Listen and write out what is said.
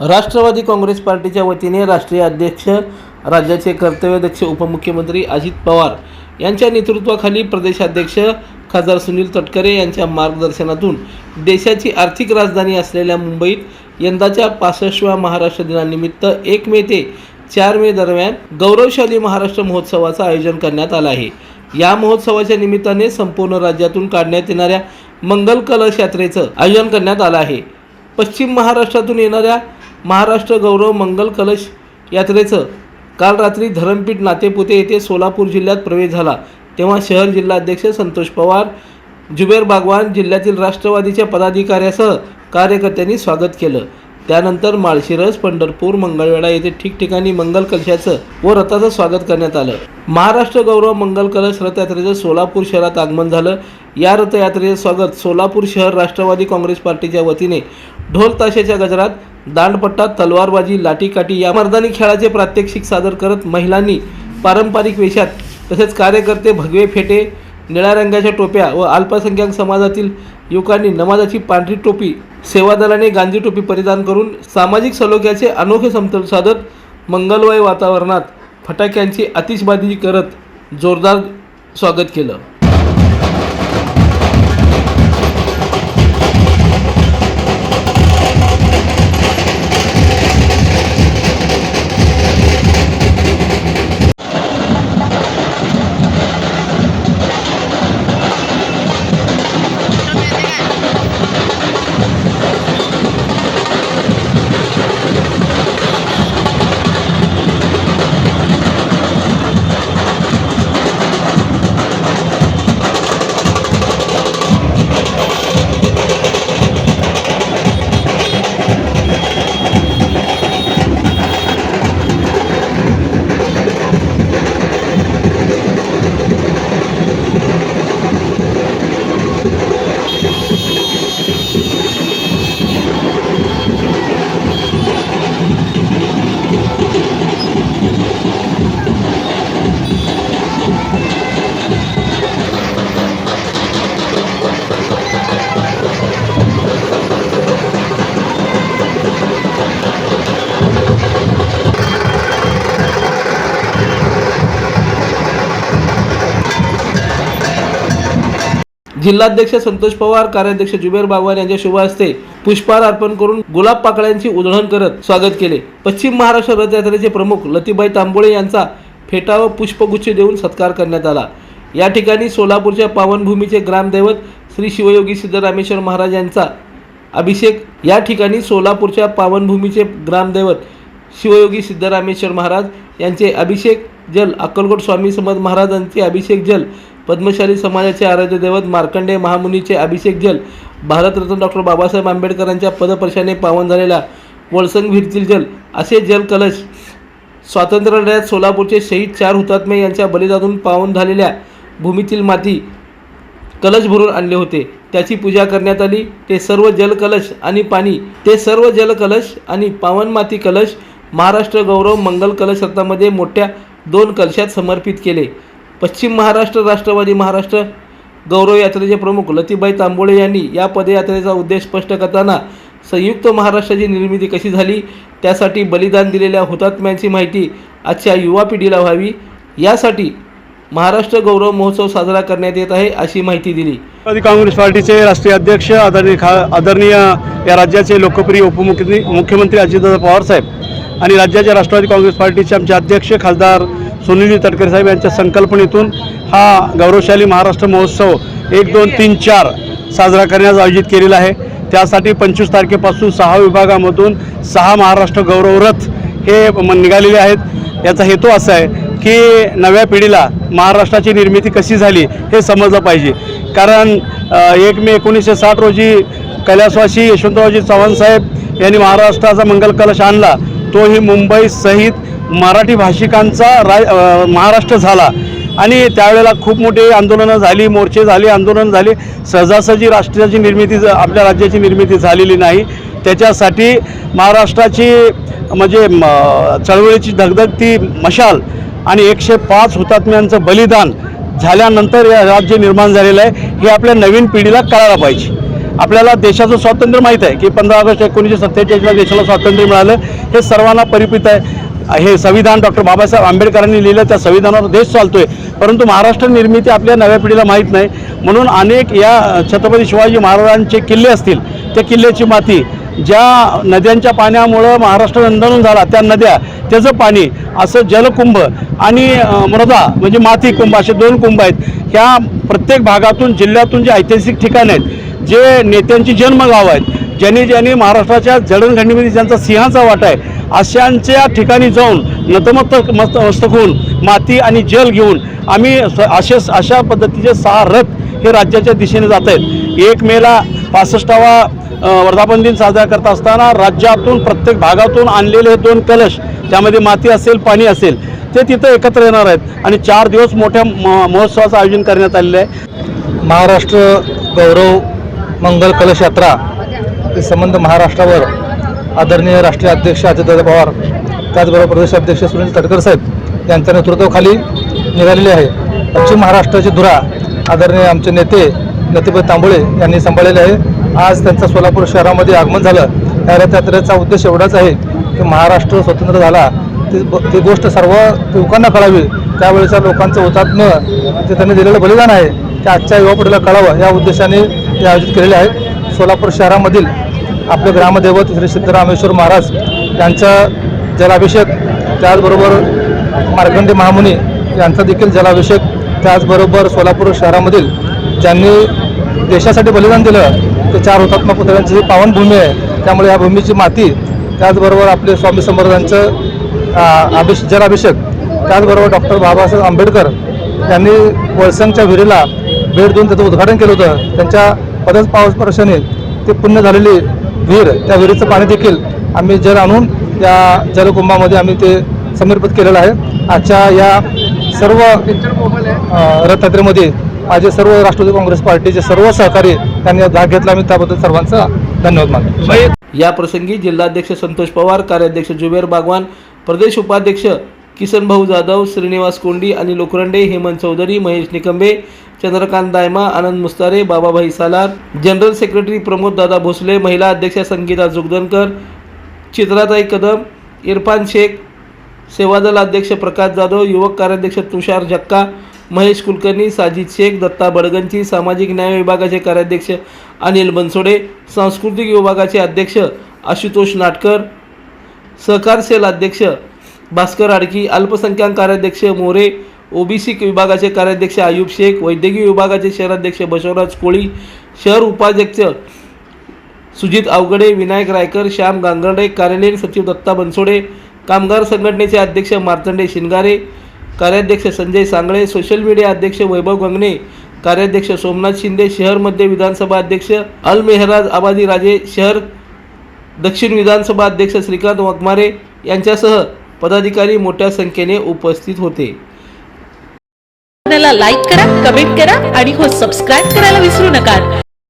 राष्ट्रवादी काँग्रेस पार्टीच्या वतीने राष्ट्रीय अध्यक्ष राज्याचे कर्तव्यदक्ष उपमुख्यमंत्री अजित पवार यांच्या नेतृत्वाखाली प्रदेशाध्यक्ष खासदार सुनील तटकरे यांच्या मार्गदर्शनातून देशाची आर्थिक राजधानी असलेल्या मुंबईत यंदाच्या पासष्टव्या महाराष्ट्र दिनानिमित्त एक मे ते चार मे दरम्यान गौरवशाली महाराष्ट्र महोत्सवाचं आयोजन करण्यात आलं आहे. या महोत्सवाच्या निमित्ताने संपूर्ण राज्यातून काढण्यात येणाऱ्या मंगल कलश यात्रेचं आयोजन करण्यात आलं आहे. पश्चिम महाराष्ट्रातून येणाऱ्या महाराष्ट्र गौरव मंगल कलश यात्रेचं काल रात्री धरमपीठ नातेपुते येथे सोलापूर जिल्ह्यात प्रवेश झाला. तेव्हा शहर जिल्हाध्यक्ष संतोष पवार जुबेर बागवान जिल्ह्यातील राष्ट्रवादीच्या पदाधिकाऱ्यासह कार्यकर्त्यांनी स्वागत केलं. त्यानंतर माळशिरस पंढरपूर मंगळवेढा येथे ठिकठिकाणी मंगल कलशाचं व रथाचं स्वागत करण्यात आलं. महाराष्ट्र गौरव मंगल कलश रथयात्रेचं सोलापूर शहरात आगमन झालं. या रथयात्रेचं स्वागत सोलापूर शहर राष्ट्रवादी काँग्रेस पार्टीच्या वतीने ढोल ताशाच्या गजरात दांडपट्टा तलवारबाजी लाठीकाठी या मर्दानी खेळाचे प्रात्यक्षिक सादर करत महिलांनी पारंपरिक वेशात तसेच कार्यकर्ते भगवे फेटे निळ्या रंगाच्या टोप्या व अल्पसंख्याक समाजातील युवकांनी नमाजाची पांढरी टोपी सेवादलाने गांधी टोपी परिधान करून सामाजिक सलोख्याचे अनोखे समतोल साधत मंगलमय वातावरणात फटाक्यांची आतिषबाजी करत जोरदार स्वागत केलं. जिल्हाध्यक्ष संतोष पवार कार्याध्यक्ष जुबेर बागवान यांच्या शुभ हस्ते पुष्पहार अर्पण करून गुलाब पाकळ्यांची उधळण करत स्वागत केले. पश्चिम महाराष्ट्र रथयात्रेचे प्रमुख लतीबाई तांबोळे यांचा फेटा व पुष्पगुच्छ देऊन सत्कार करण्यात आला. या ठिकाणी सोलापूरच्या पावनभूमीचे ग्रामदैवत श्री शिवयोगी सिद्धरामेश्वर महाराज यांचा अभिषेक या ठिकाणी सोलापूरच्या पावनभूमीचे ग्रामदैवत शिवयोगी सिद्धरामेश्वर महाराज यांचे अभिषेक जल अक्कलकोट स्वामी समर्थ महाराजांचे अभिषेक जल पद्मशाली समाजाचे आराध्य दैवत मार्कंडे महामुनीचे अभिषेक जल भारतरत्न डॉक्टर बाबासाहेब आंबेडकरांच्या पदपर्शाने पावन झालेला वळसंग भिरतील जल असे जल कलश स्वातंत्र्यलढ्यात सोलापूरचे शहीद चार हुतात्मे यांच्या बलिदानातून पावन झालेल्या भूमीतील माती कलश भरून आणले होते. त्याची पूजा करण्यात आली. ते सर्व जलकलश आणि पाणी ते सर्व जलकलश आणि पावन माती कलश महाराष्ट्र गौरव मंगल कलश रत्नामध्ये मोठ्या दोन कलशात समर्पित केले. पश्चिम महाराष्ट्र राष्ट्रवादी महाराष्ट्र गौरव यात्रेचे प्रमुख लतीबाई तांबोळे यांनी या पदयात्रेचा उद्देश स्पष्ट करताना संयुक्त महाराष्ट्राची निर्मिती कशी झाली त्यासाठी बलिदान दिलेल्या हुतात्म्यांची माहिती आजच्या युवा पिढीला व्हावी यासाठी महाराष्ट्र गौरव महोत्सव साजरा करण्यात येत आहे अशी माहिती दिली. राष्ट्रवादी काँग्रेस पार्टीचे राष्ट्रीय अध्यक्ष आदरणीय खा आदरणीय या राज्याचे लोकप्रिय उपमुख्य मुख्यमंत्री अजितदादा पवारसाहेब आणि राज्याच्या राष्ट्रवादी काँग्रेस पार्टीचे आमचे अध्यक्ष खासदार सुनील तटकरे साहेब यांच्या संकल्पनेतून हा गौरवशाली महाराष्ट्र महोत्सव एक दोन तीन चार साजरा करण्यास आयोजित केलेला आहे. त्यासाठी पंचवीस तारखेपासून सहा विभागामधून सहा महाराष्ट्र गौरवरथ हे निघालेले आहेत. याचा हेतू असा आहे की नव्या पिढीला महाराष्ट्राची निर्मिती कशी झाली हे समजलं पाहिजे. कारण एक मे एकोणीसशे साठ रोजी कैलासवासी यशवंतरावजी चव्हाण साहेब यांनी महाराष्ट्राचा मंगल कलश आणला. तोही मुंबईसहित मराठी भाषिकांचा राय महाराष्ट्र झाला. आणि त्यावेळेला खूप मोठी आंदोलनं झाली मोर्चे झाले आंदोलन झाले. सहजासहजी राष्ट्राची निर्मिती ज- आपल्या राज्याची निर्मिती झालेली नाही. त्याच्यासाठी महाराष्ट्राची म्हणजे म, चळवळीची धगधगती मशाल आणि एकशे पाच हुतात्म्यांचं बलिदान झाल्यानंतर या राज्य निर्माण झालेलं आहे. हे आपल्या नवीन पिढीला कळायला पाहिजे. आपल्याला देशाचं स्वातंत्र्य माहीत आहे की पंधरा ऑगस्ट एकोणीसशे सत्तेचाळीसला देशाला स्वातंत्र्य मिळालं. हे सर्वांना परिपित आहे. हे संविधान डॉक्टर बाबासाहेब आंबेडकरांनी लिहिलं त्या संविधानावर देश चालतोय. परंतु महाराष्ट्र निर्मिती आपल्या नव्या पिढीला माहीत नाही. म्हणून अनेक या छत्रपती शिवाजी महाराजांचे किल्ले असतील त्या किल्ल्याची माती ज्या नद्यांच्या पाण्यामुळं महाराष्ट्र नंदनून झाला त्या नद्या त्याचं पाणी असं जलकुंभ आणि मृदा म्हणजे माती कुंभ असे दोन कुंभ आहेत. ह्या प्रत्येक भागातून जिल्ह्यातून जे ऐतिहासिक ठिकाण आहेत जे नेत्यांची जन्मगाव आहेत ज्यांनी ज्यांनी महाराष्ट्राच्या जडणघडणीमध्ये ज्यांचा सिंहाचा वाटा आहे अशांच्या ठिकाणी जाऊन नतमस्तक मस्त मस्तक होऊन माती आणि जल घेऊन आम्ही स- असे अशा पद्धतीचे सहा रथ हे राज्याच्या दिशेने जात आहेत. एक मेला पासष्टावा वर्धापन दिन साजरा करत असताना राज्यातून प्रत्येक भागातून आणलेले हे दोन कलश त्यामध्ये माती असेल पाणी असेल ते तिथं एकत्र येणार आहेत. आणि चार दिवस मोठ्या म- महोत्सवाचं आयोजन करण्यात आलेलं आहे. महाराष्ट्र गौरव मंगल कलश यात्रा हे संबंध महाराष्ट्रावर आदरणीय राष्ट्रीय अध्यक्ष अजितदादा पवार त्याचबरोबर प्रदेश अध्यक्ष सुनील तटकर साहेब यांच्या नेतृत्वाखाली निघालेली आहे. पश्चिम महाराष्ट्राची धुरा आदरणीय आमचे नेते नतीभाई तांबोळे यांनी सांभाळलेले आहे. आज त्यांचं सोलापूर शहरामध्ये आगमन झालं. या रथयात्रेचा उद्देश एवढाच आहे की महाराष्ट्र स्वतंत्र झाला. ती ती गोष्ट सर्व युवकांना कळावी. त्यावेळेच्या लोकांचं हुतात्म जे त्यांनी दिलेलं बलिदान आहे ते आजच्या युवा पिढीला कळावं. या उद्देशाने ते आयोजित केलेले आहे. सोलापूर शहरामधील आपले ग्रामदैवत श्री सिद्धरामेश्वर महाराज यांचा जलाभिषेक त्याचबरोबर मार्कंडे महामुनी यांचा देखील जलाभिषेक त्याचबरोबर सोलापूर शहरामधील ज्यांनी देशासाठी बलिदान दिलं ते चार हुतात्मा पुतळ्यांची जी पावनभूमी आहे त्यामुळे या भूमीची माती त्याचबरोबर आपले स्वामी समर्थांचं अभिष जलाभिषेक त्याचबरोबर डॉक्टर बाबासाहेब आंबेडकर यांनी वळसंगच्या विहिरीला भेट देऊन त्याचं उद्घाटन केलं होतं. त्यांच्या पदच पावस्पर्शाने ते पुण्य झालेली विहीर त्या विहिरीचं पाणी देखील आम्ही जल आणून त्या जलकुंभामध्ये आम्ही ते समर्पित केलेलं आहे. आजच्या या सर्व रथयात्रेमध्ये माझे सर्व राष्ट्रवादी काँग्रेस पार्टीचे सर्व सहकारी त्यांनी भाग घेतला. मी त्याबद्दल सर्वांचा धन्यवाद मानतो. या प्रसंगी जिल्हाध्यक्ष संतोष पवार कार्याध्यक्ष जुबेर बागवान प्रदेश उपाध्यक्ष किसन भाऊ जाधव श्रीनिवास कोंडी आणि लोखरंडे हेमंत चौधरी महेश निकंबे चंद्रकांत दायमा आनंद मुस्तारे बाबाभाई सालार जनरल सेक्रेटरी प्रमोद दादा भोसले महिला अध्यक्ष संगीता जुगदनकर चित्राताई कदम इरफान शेख सेवादल अध्यक्ष प्रकाश जाधव युवक कार्याध्यक्ष तुषार जक्का महेश कुलकर्णी साजिद शेख दत्ता बडगंची सामाजिक न्याय विभागाचे कार्याध्यक्ष अनिल बनसोडे सांस्कृतिक विभागाचे अध्यक्ष आशुतोष नाटकर सहकार सेल अध्यक्ष भास्कर आडकी अल्पसंख्याक कार्याध्यक्ष मोरे ओबीसी विभागाचे कार्याध्यक्ष आयुब शेख वैद्यकीय विभागाचे शहराध्यक्ष बसवराज कोळी शहर उपाध्यक्ष सुजित अवगडे विनायक रायकर श्याम गांगर्डे कार्यालयीन सचिव दत्ता बनसोडे कामगार संघटनेचे अध्यक्ष मार्तंडे शिंगारे कार्याध्यक्ष संजय सांगळे सोशल मीडिया अध्यक्ष वैभव गंगणे कार्याध्यक्ष सोमनाथ शिंदे शहर मध्य विधानसभा अध्यक्ष अल मेहराज आबादी राजे शहर दक्षिण विधानसभा अध्यक्ष श्रीकांत वाघमारे यांच्यासह पदाधिकारी मोठ्या संख्येने उपस्थित होते. लाईक करा कमेंट करा आणि हो सबस्क्राईब करायला विसरू नका.